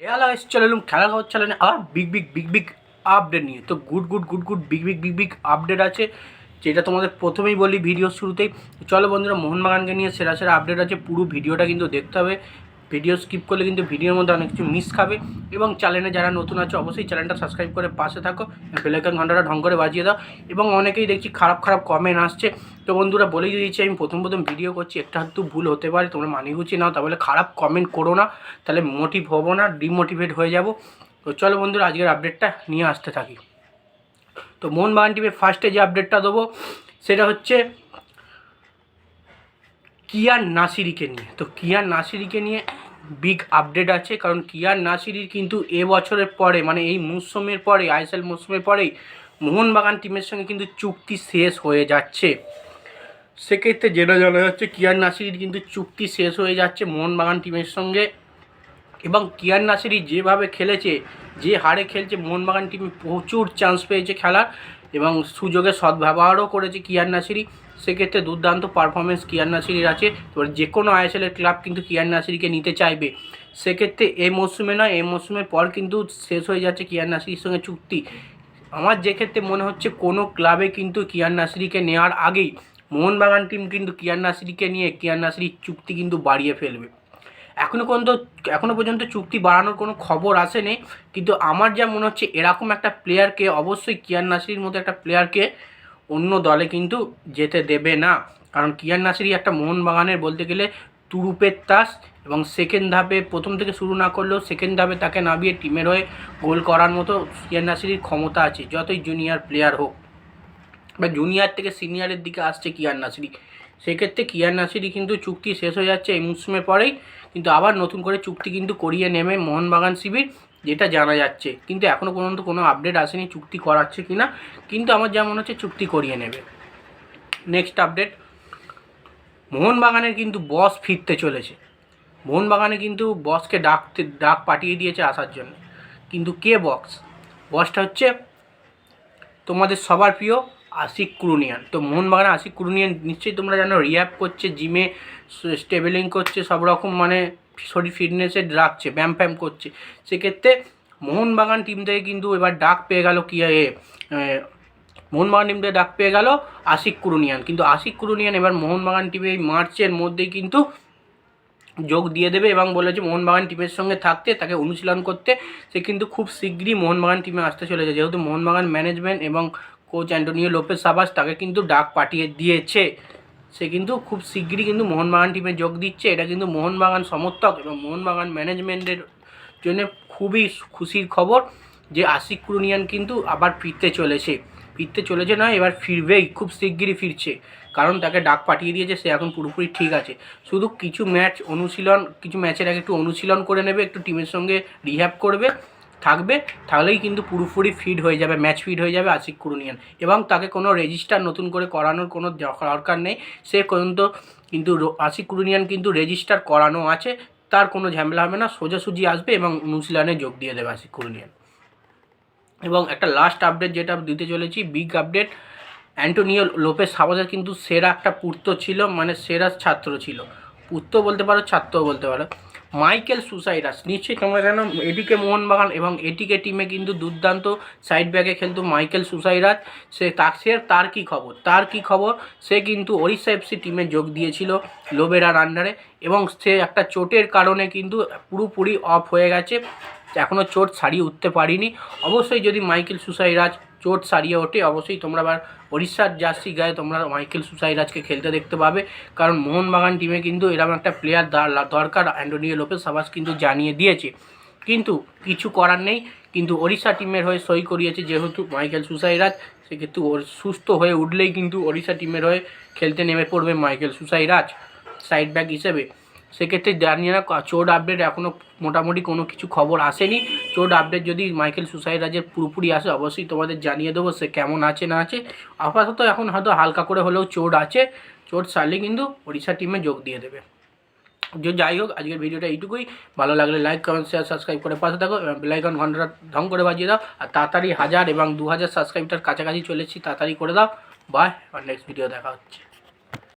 এলা এসে চলে এলাম খেলা খবর চ্যানেলে আর big big big big update নিয়ে। তো good good good good big big big big update আছে, যেটা তোমাদের প্রথমেই বলি ভিডিও শুরুতেই। চলো বন্ধুরা, মোহনবাগানকে নিয়ে সেরা সেরা আপডেট আছে। পুরো ভিডিওটা কিন্তু দেখতে হবে। ভিডিও স্কিপ করলে কিন্তু ভিডিওর মধ্যে অনেক কিছু মিস খাবে এবং চ্যানেলে যারা নতুন আছে, অবশ্যই চ্যানেলটা সাবস্ক্রাইব করে পাশে থাকো বেলাইকন ঘন্টাটা ঢং করে বাজিয়ে দাও এবং অনেকেই দেখছি খারাপ খারাপ কমেন্ট আসছে। তো বন্ধুরা বলেই দিয়েছি, আমি প্রথম প্রথম ভিডিও করছি, একটা হাতু ভুল হতে পারে, তোমরা মানিয়ে গুছিয়ে নাও, তাহলে খারাপ কমেন্ট করো না, তাহলে মোটিভ হব না ডিমোটিভেট হয়ে যাব। তো চলো বন্ধুরা, আজকের আপডেটটা নিয়ে আসতে থাকি। তো মোহনবাগান টিমের ফার্স্টে যে আপডেটটা দেবো, সেটা হচ্ছে কিয়ার নাসিরিকে নিয়ে। তো কিয়ার নাসিরিকে নিয়ে বিগ আপডেট আছে, কারণ কিয়ার নাসিরির কিন্তু এ বছরের পরে মানে এই মৌসুমের পরে, আইএসএল মৌসুমের পরেই মোহনবাগান টিমের সঙ্গে কিন্তু চুক্তি শেষ হয়ে যাচ্ছে। সেক্ষেত্রে যেটা জানা যাচ্ছে, কিয়ার নাসিরির কিন্তু চুক্তি শেষ হয়ে যাচ্ছে মোহনবাগান টিমের সঙ্গে। এবং কিয়ার নাসিরি যেভাবে খেলেছে, যে হারে খেলছে, মোহনবাগান টিমে প্রচুর চান্স পেয়েছে খেলার। এবং সুযোগে সদ্ব্যবহারও করেছে কিয়ার নাসিরি। সেক্ষেত্রে দুর্দান্ত পারফরমেন্স কিয়ার নাসিরির আছে। এবার যে কোনো আইএসএলের ক্লাব কিন্তু কিয়ার নাসিরিকে নিতে চাইবে। সেক্ষেত্রে এই মরশুমে নয় এই মরশুমের পর কিন্তু শেষ হয়ে যাচ্ছে কিয়ার নাসিরির সঙ্গে চুক্তি। আমার যে ক্ষেত্রে মনে হচ্ছে কোনো ক্লাবে কিন্তু কিয়ার নাসিরিকে নেওয়ার আগেই মোহনবাগান টিম কিন্তু কিয়ার নাসিরিকে নিয়ে কিয়ার নাসিরির চুক্তি কিন্তু বাড়িয়ে ফেলবে। এখনও পর্যন্ত এখনও পর্যন্ত চুক্তি বাড়ানোর কোনো খবর আসেনি। কিন্তু আমার যা মনে হচ্ছে, এরকম একটা প্লেয়ারকে অবশ্যই কিয়ান নাসিরির মতো একটা প্লেয়ারকে অন্য দলে কিন্তু যেতে দেবে না। কারণ কিয়ার নাসিরি একটা মোহনবাগানের বলতে গেলে তুরুপের তাস এবং সেকেন্ড ধাপে প্রথম থেকে শুরু না করলেও সেকেন্ড ধাপে তাকে নামিয়ে টিমের হয়ে গোল করার মতো কিয়ান নাসিরির ক্ষমতা আছে, যতই জুনিয়র প্লেয়ার হোক। বা জুনিয়র থেকে সিনিয়রের দিকে আসছে কিয়ান নাসিরি সেক্ষেত্রে কিয়ার নাসিরি কিন্তু চুক্তি শেষ হয়ে যাচ্ছে এই মৌসুমের পরেই। কিন্তু আবার নতুন করে চুক্তি কিন্তু করিয়ে নেবে মোহনবাগান শিবির, যেটা জানা যাচ্ছে। কিন্তু এখনও পর্যন্ত কোনো আপডেট আসেনি চুক্তি করাচ্ছে কি না কিন্তু আমার যা মনে হচ্ছে চুক্তি করিয়ে নেবে। নেক্সট আপডেট মোহনবাগানের কিন্তু বস ফিরতে চলেছে। মোহনবাগানে কিন্তু বসকে ডাকতে, ডাক পাঠিয়ে দিয়েছে আসার জন্য। কিন্তু কে বক্স বসটা হচ্ছে তোমাদের সবার প্রিয় আশিক কুরুনিয়ান। তো মোহনবাগানে আশিক কুরুনিয়ান নিশ্চয়ই তোমরা জানো, রিহ্যাব করছে, জিমে স্টেবেলিং করছে সব রকম মানে শরীর ফিটনেসে রাখছে, ব্যায়াম ফ্যাম করছে। সেক্ষেত্রে মোহনবাগান টিম থেকে কিন্তু এবার ডাক পেয়ে গেল কি মোহনবাগান টিম থেকে ডাক পেয়ে গেল আশিক কুরুনিয়ান। কিন্তু আশিক কুরুনিয়ান এবার মোহনবাগান টিমে এই মার্চের মধ্যেই কিন্তু যোগ দিয়ে দেবে এবং বলেছে মোহনবাগান টিমের সঙ্গে থাকতে, তাকে অনুশীলন করতে। সে কিন্তু খুব শীঘ্রই মোহনবাগান টিমে আসতে চলেছে। যেহেতু মোহনবাগান ম্যানেজমেন্ট এবং কোচ অ্যান্টোনিও লোপেস সাবাস তাকে কিন্তু ডাক পাঠিয়ে দিয়েছে। সে কিন্তু খুব শীঘ্রই কিন্তু মোহনবাগান টিমে যোগ দিচ্ছে। এটা কিন্তু মোহনবাগান সমর্থক এবং মোহনবাগান ম্যানেজমেন্টের জন্য খুবই খুশির খবর যে আশিক কুরুনিয়ান কিন্তু আবার ফিরতে চলেছে। ফিরতে চলেছে না এবার ফিরবেই, খুব শিগগিরই ফিরছে। কারণ তাকে ডাক পাঠিয়ে দিয়েছে, সে এখন পুরোপুরি ঠিক আছে। শুধু কিছু ম্যাচ অনুশীলন, কিছু ম্যাচের আগে একটু অনুশীলন করে নেবে, একটু টিমের সঙ্গে রিহ্যাব করবে। থাকবে, তাহলেই কিন্তু পুরোপুরি ফিট হয়ে যাবে ম্যাচ ফিট হয়ে যাবে আশিক কুরুনিয়ান। এবং তাকে কোনো রেজিস্টার নতুন করে করানোর কোনো দরকার নেই। সে পর্যন্ত কিন্তু আশিক কুরুনিয়ান কিন্তু রেজিস্টার করানো আছে, তার কোনো ঝামেলা হবে না, সোজাসুজি আসবে এবং অনুশীলনে যোগ দিয়ে দেবে আশিক কুরুনিয়ান। এবং একটা লাস্ট আপডেট যেটা দিতে চলেছি বিগ আপডেট অ্যান্টোনিও লোপেস সাবাসের কিন্তু সেরা একটা পুত্র ছিল মানে সেরা ছাত্র ছিল। পুত্র বলতে পারো, ছাত্রও বলতে পারো। মাইকেল সুসাইরাস নিশ্চয়ই তোমরা জানো এটিকে মোহনবাগান এবং এটিকে টিমে কিন্তু দুর্দান্ত সাইড ব্যাগে খেলতো মাইকেল সুসাইরাজ সে তার তার কী খবর? তার কী খবর? সে কিন্তু ওড়িশা এফসি টিমে যোগ দিয়েছিল লোবেরার আন্ডারে এবং সে একটা চোটের কারণে কিন্তু পুরোপুরি অফ হয়ে গেছে। এখনও চোট সারিয়ে উঠতে পারিনি। অবশ্যই যদি মাইকেল সুসাইরাজ চোট সারিয়ে ওঠে, অবশ্যই তোমরা আবার ওড়িশার জার্সি গায়ে তোমরা মাইকেল সুসাইরাজকে খেলতে দেখতে পাবে। কারণ মোহনবাগান টিমে কিন্তু এরকম একটা প্লেয়ার দরকার অ্যান্টোনিও লোপেস সাবাস কিন্তু জানিয়ে দিয়েছে। কিন্তু কিছু করার নেই, কিন্তু ওড়িশা টিমের হয়ে সই করিয়েছে যেহেতু মাইকেল সুসাইরাজ সেক্ষেত্রে ওর সুস্থ হয়ে উঠলেই কিন্তু ওড়িশা টিমের হয়ে খেলতে নেমে পড়বে মাইকেল সুসাইরাজ সাইড ব্যাক হিসেবে। সেক্ষেত্রে জানিয়ে না চোট আপডেট এখনও মোটামুটি কোনো কিছু খবর আসেনি। চোট আপডেট যদি মাইকেল সুসাইড সুসাইরাজের পুরোপুরি আসে, অবশ্যই তোমাদের জানিয়ে দেবো সে কেমন আছে না আছে। আপাতত এখন হয়তো হালকা করে হলেও চোট আছে। চোট সারলে কিন্তু ওড়িশা টিমে যোগ দিয়ে দেবে। যে যাই হোক, আজকের ভিডিওটা এইটুকুই। ভালো লাগলে লাইক কমেন্ট শেয়ার সাবস্ক্রাইব করে পাশে থাকো এবং বেলাইকন ঘন্টাটা ঢং করে বাজিয়ে দাও। আর তাড়াতাড়ি হাজার এবং দু হাজার সাবস্ক্রাইবটার কাছাকাছি চলেছি তাড়াতাড়ি করে দাও। বাই আর নেক্সট ভিডিও দেখা হচ্ছে।